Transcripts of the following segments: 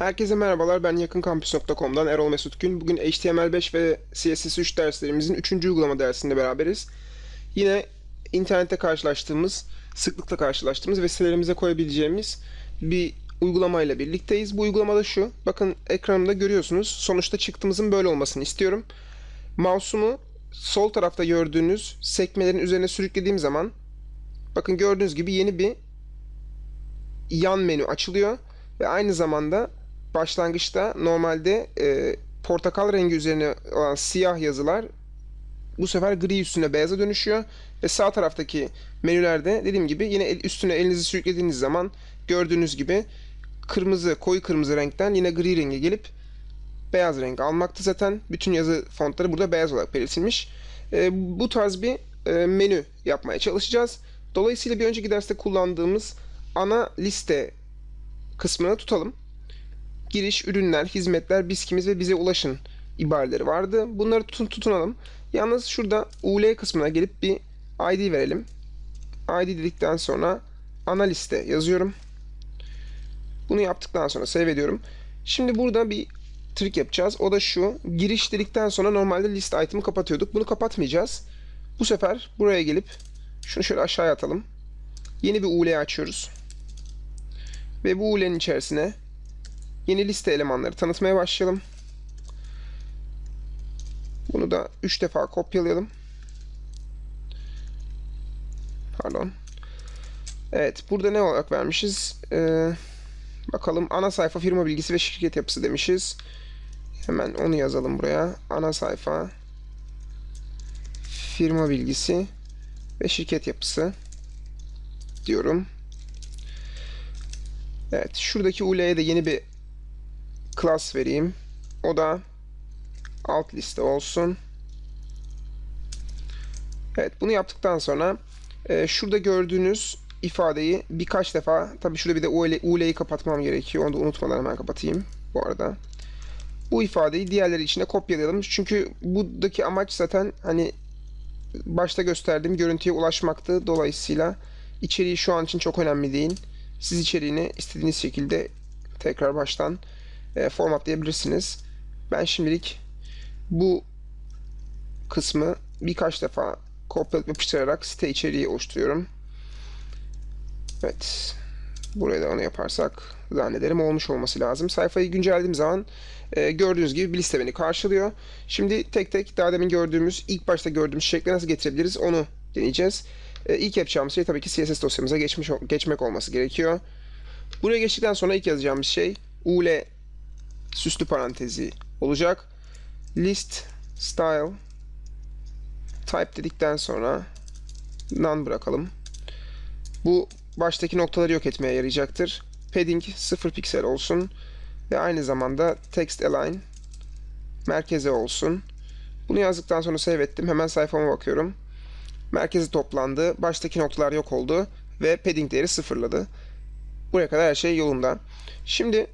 Herkese merhabalar. Ben yakınkampüs.com'dan Erol Mesut Gün. Bugün HTML5 ve CSS3 derslerimizin 3. uygulama dersinde beraberiz. Yine internette karşılaştığımız, sıklıkla karşılaştığımız ve sitelerimize koyabileceğimiz bir uygulamayla birlikteyiz. Bu uygulamada şu. Bakın ekranımda görüyorsunuz. Sonuçta çıktığımızın böyle olmasını istiyorum. Mouse'umu sol tarafta gördüğünüz sekmelerin üzerine sürüklediğim zaman bakın gördüğünüz gibi yeni bir yan menü açılıyor ve aynı zamanda başlangıçta normalde e, portakal rengi üzerine olan siyah yazılar bu sefer gri üstüne beyaza dönüşüyor ve sağ taraftaki menülerde dediğim gibi yine el, üstüne elinizi sürüklediğiniz zaman gördüğünüz gibi kırmızı koyu kırmızı renkten yine gri renge gelip beyaz renk almakta zaten bütün yazı fontları burada beyaz olarak belirtilmiş. E, bu tarz bir e, menü yapmaya çalışacağız. Dolayısıyla bir önceki derste kullandığımız ana liste kısmını tutalım. Giriş, ürünler, hizmetler, biskimiz ve bize ulaşın ibareleri vardı. Bunları tutun, tutunalım. Yalnız şurada UL kısmına gelip bir ID verelim. ID dedikten sonra ana liste yazıyorum. Bunu yaptıktan sonra save ediyorum. Şimdi burada bir trik yapacağız. O da şu. Giriş dedikten sonra normalde list item'ı kapatıyorduk. Bunu kapatmayacağız. Bu sefer buraya gelip şunu şöyle aşağıya atalım. Yeni bir UL açıyoruz. Ve bu UL'nin içerisine yeni liste elemanları tanıtmaya başlayalım. Bunu da 3 defa kopyalayalım. Pardon. Evet, burada ne olarak vermişiz? Ee, bakalım ana sayfa firma bilgisi ve şirket yapısı demişiz. Hemen onu yazalım buraya. Ana sayfa firma bilgisi ve şirket yapısı diyorum. Evet, şuradaki UL'ye de yeni bir class vereyim. O da alt liste olsun. Evet, bunu yaptıktan sonra e, şurada gördüğünüz ifadeyi birkaç defa, tabi şurada bir de UL'yi kapatmam gerekiyor. Onu da unutmadan hemen kapatayım bu arada. Bu ifadeyi diğerleri içine kopyalayalım. Çünkü buradaki amaç zaten hani başta gösterdiğim görüntüye ulaşmaktı. Dolayısıyla içeriği şu an için çok önemli değil. Siz içeriğini istediğiniz şekilde tekrar baştan e, formatlayabilirsiniz. Ben şimdilik bu kısmı birkaç defa kopyalayıp yapıştırarak site içeriği oluşturuyorum. Evet. Buraya da onu yaparsak zannederim olmuş olması lazım. Sayfayı güncellediğim zaman e, gördüğünüz gibi bir liste beni karşılıyor. Şimdi tek tek daha demin gördüğümüz, ilk başta gördüğümüz şekle nasıl getirebiliriz onu deneyeceğiz. E, ilk yapacağımız şey tabii ki CSS dosyamıza geçmiş geçmek olması gerekiyor. Buraya geçtikten sonra ilk yazacağımız şey ul süslü parantezi olacak. List style type dedikten sonra none bırakalım. Bu baştaki noktaları yok etmeye yarayacaktır. Padding 0 piksel olsun ve aynı zamanda text align merkeze olsun. Bunu yazdıktan sonra save ettim. Hemen sayfama bakıyorum. Merkezi toplandı. Baştaki noktalar yok oldu ve padding değeri sıfırladı. Buraya kadar her şey yolunda. Şimdi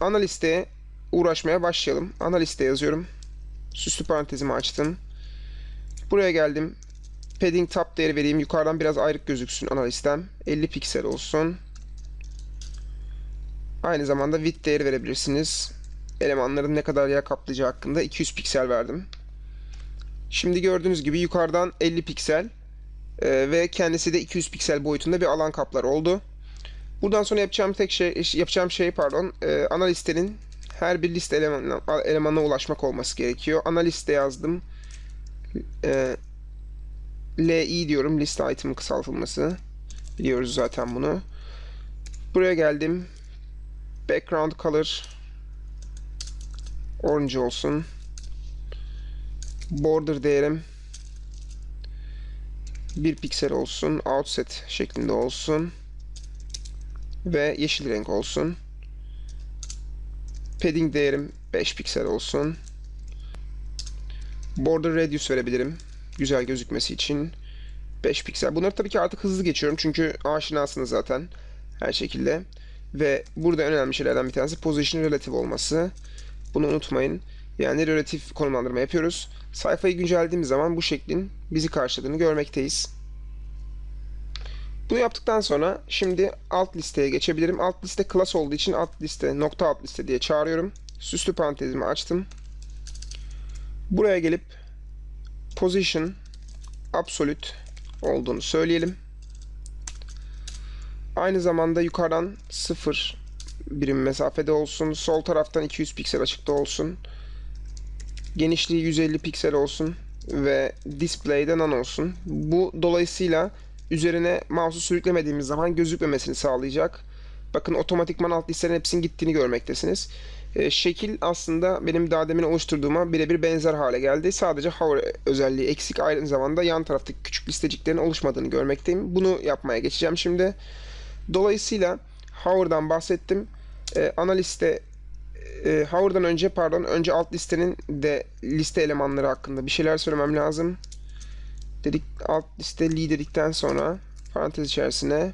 ana listeye uğraşmaya başlayalım. Ana liste yazıyorum. Süslü parantezimi açtım. Buraya geldim. Padding tab değeri vereyim. Yukarıdan biraz ayrık gözüksün ana listem. 50 piksel olsun. Aynı zamanda width değeri verebilirsiniz. Elemanların ne kadar yer kaplayacağı hakkında 200 piksel verdim. Şimdi gördüğünüz gibi yukarıdan 50 piksel ve kendisi de 200 piksel boyutunda bir alan kaplar oldu. Buradan sonra yapacağım tek şey yapacağım şey pardon e, ana listenin her bir liste elemanına, elemanına ulaşmak olması gerekiyor. Ana liste yazdım. E, LI diyorum. Liste item kısaltılması. Biliyoruz zaten bunu. Buraya geldim. Background color orange olsun. Border değerim 1 piksel olsun. Outset şeklinde olsun. Ve yeşil renk olsun. Padding değerim 5 piksel olsun. Border radius verebilirim. Güzel gözükmesi için. 5 piksel. Bunları tabii ki artık hızlı geçiyorum. Çünkü aşinasınız zaten. Her şekilde. Ve burada önemli şeylerden bir tanesi position relative olması. Bunu unutmayın. Yani relatif konumlandırma yapıyoruz. Sayfayı güncellediğimiz zaman bu şeklin bizi karşıladığını görmekteyiz. Bunu yaptıktan sonra şimdi alt listeye geçebilirim. Alt liste class olduğu için alt liste nokta alt liste diye çağırıyorum. Süslü parantezimi açtım. Buraya gelip position absolute olduğunu söyleyelim. Aynı zamanda yukarıdan 0 birim mesafede olsun. Sol taraftan 200 piksel açıkta olsun. Genişliği 150 piksel olsun ve display'de none olsun. Bu dolayısıyla üzerine mouse'u sürüklemediğimiz zaman gözükmemesini sağlayacak. Bakın otomatikman alt listelerin hepsinin gittiğini görmektesiniz. E, şekil aslında benim daha demin oluşturduğuma birebir benzer hale geldi. Sadece hover özelliği eksik. Aynı zamanda yan taraftaki küçük listeciklerin oluşmadığını görmekteyim. Bunu yapmaya geçeceğim şimdi. Dolayısıyla hover'dan bahsettim. E, ana liste e, hover'dan önce pardon önce alt listenin de liste elemanları hakkında bir şeyler söylemem lazım. Dedik alt liste li dedikten sonra parantez içerisine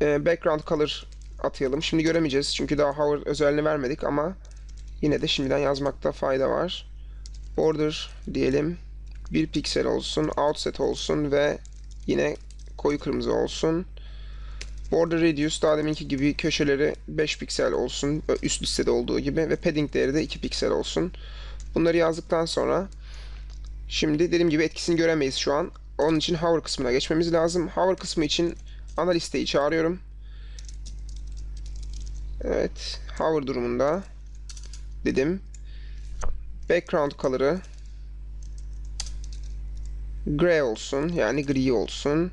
e, background color atayalım. Şimdi göremeyeceğiz çünkü daha hover özelliğini vermedik ama yine de şimdiden yazmakta fayda var. Border diyelim. bir piksel olsun, outset olsun ve yine koyu kırmızı olsun. Border radius daha deminki gibi köşeleri 5 piksel olsun üst listede olduğu gibi ve padding değeri de 2 piksel olsun. Bunları yazdıktan sonra şimdi dediğim gibi etkisini göremeyiz şu an. Onun için hover kısmına geçmemiz lazım. Hover kısmı için ana listeyi çağırıyorum. Evet, hover durumunda dedim. Background color'ı gray olsun yani gri olsun.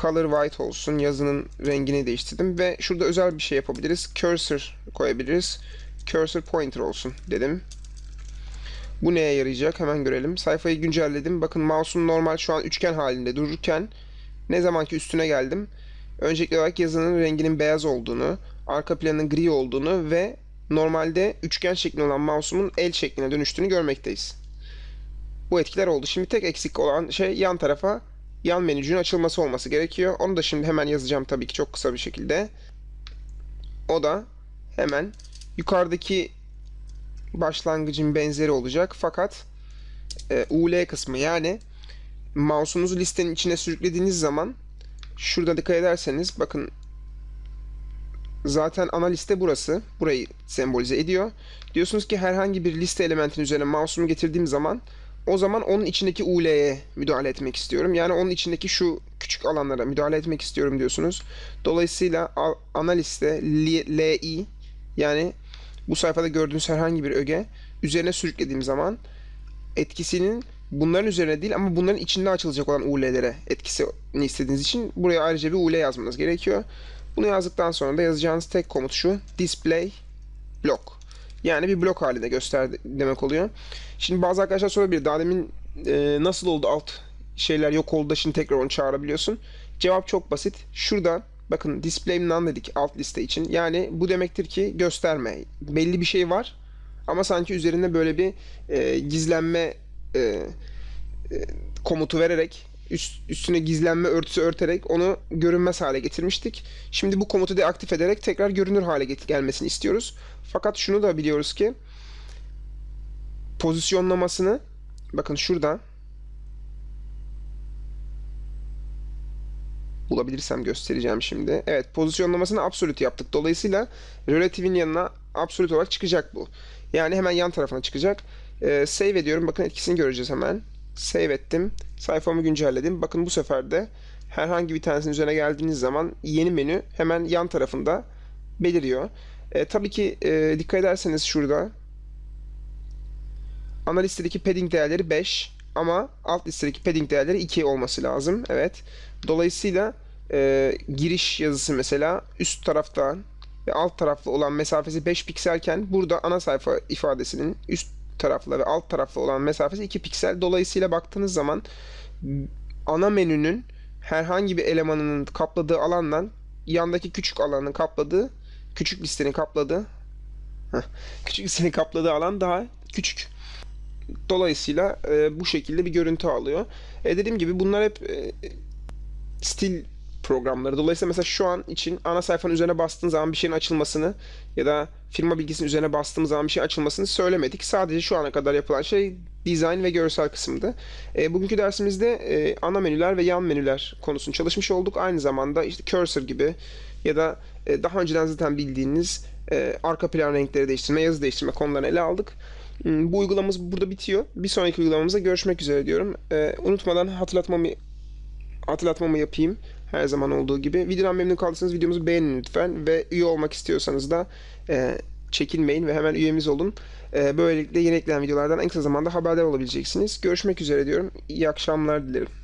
Color white olsun. Yazının rengini değiştirdim ve şurada özel bir şey yapabiliriz. Cursor koyabiliriz. Cursor pointer olsun dedim. Bu neye yarayacak? Hemen görelim. Sayfayı güncelledim. Bakın mouse'um normal şu an üçgen halinde dururken ne zamanki üstüne geldim. Öncelikli olarak yazının renginin beyaz olduğunu, arka planın gri olduğunu ve normalde üçgen şeklinde olan mouse'umun el şekline dönüştüğünü görmekteyiz. Bu etkiler oldu. Şimdi tek eksik olan şey yan tarafa yan menücünün açılması olması gerekiyor. Onu da şimdi hemen yazacağım tabii ki çok kısa bir şekilde. O da hemen yukarıdaki başlangıcın benzeri olacak fakat e, UL kısmı yani mouse'unuzu listenin içine sürüklediğiniz zaman şurada dikkat ederseniz bakın zaten ana liste burası. Burayı sembolize ediyor. Diyorsunuz ki herhangi bir liste elementin üzerine mouse'umu getirdiğim zaman o zaman onun içindeki UL'ye müdahale etmek istiyorum. Yani onun içindeki şu küçük alanlara müdahale etmek istiyorum diyorsunuz. Dolayısıyla ana liste LI yani bu sayfada gördüğünüz herhangi bir öge üzerine sürüklediğim zaman etkisinin bunların üzerine değil ama bunların içinde açılacak olan UL'lere etkisini istediğiniz için buraya ayrıca bir UL yazmanız gerekiyor. Bunu yazdıktan sonra da yazacağınız tek komut şu display block. Yani bir blok halinde göster demek oluyor. Şimdi bazı arkadaşlar sorabilir. Daha demin e, nasıl oldu alt şeyler yok oldu da şimdi tekrar onu çağırabiliyorsun. Cevap çok basit. Şurada bakın display none dedik alt liste için. Yani bu demektir ki gösterme. Belli bir şey var ama sanki üzerinde böyle bir e, gizlenme e, e, komutu vererek üst, üstüne gizlenme örtüsü örterek onu görünmez hale getirmiştik. Şimdi bu komutu deaktif ederek tekrar görünür hale gelmesini istiyoruz. Fakat şunu da biliyoruz ki pozisyonlamasını bakın şurada bulabilirsem göstereceğim şimdi. Evet pozisyonlamasını absolute yaptık. Dolayısıyla relative'in yanına absolute olarak çıkacak bu. Yani hemen yan tarafına çıkacak. Ee, save ediyorum. Bakın etkisini göreceğiz hemen. Save ettim. Sayfamı güncelledim. Bakın bu sefer de herhangi bir tanesinin üzerine geldiğiniz zaman yeni menü hemen yan tarafında beliriyor. E, tabii ki e, dikkat ederseniz şurada ana listedeki padding değerleri 5 ama alt listedeki padding değerleri 2 olması lazım. Evet. Dolayısıyla e, giriş yazısı mesela üst taraftan ve alt taraflı olan mesafesi 5 pikselken burada ana sayfa ifadesinin üst taraflı ve alt taraflı olan mesafesi 2 piksel. Dolayısıyla baktığınız zaman ana menünün herhangi bir elemanının kapladığı alandan yandaki küçük alanın kapladığı küçük listenin kapladığı küçük listenin kapladığı alan daha küçük. Dolayısıyla e, bu şekilde bir görüntü alıyor. E, dediğim gibi bunlar hep e, stil programları. Dolayısıyla mesela şu an için ana sayfanın üzerine bastığın zaman bir şeyin açılmasını ya da firma bilgisinin üzerine bastığımız zaman bir şey açılmasını söylemedik. Sadece şu ana kadar yapılan şey design ve görsel kısımdı. E, bugünkü dersimizde e, ana menüler ve yan menüler konusunu çalışmış olduk. Aynı zamanda işte cursor gibi ya da e, daha önceden zaten bildiğiniz e, arka plan renkleri değiştirme, yazı değiştirme konularını ele aldık. Hmm, Bu uygulamamız burada bitiyor. Bir sonraki uygulamamızda görüşmek üzere diyorum. E, unutmadan hatırlatmamı hatırlatmamı yapayım. Her zaman olduğu gibi. Videodan memnun kaldıysanız videomuzu beğenin lütfen. Ve üye olmak istiyorsanız da e, çekinmeyin ve hemen üyemiz olun. E, böylelikle yeni eklenen videolardan en kısa zamanda haberdar olabileceksiniz. Görüşmek üzere diyorum. İyi akşamlar dilerim.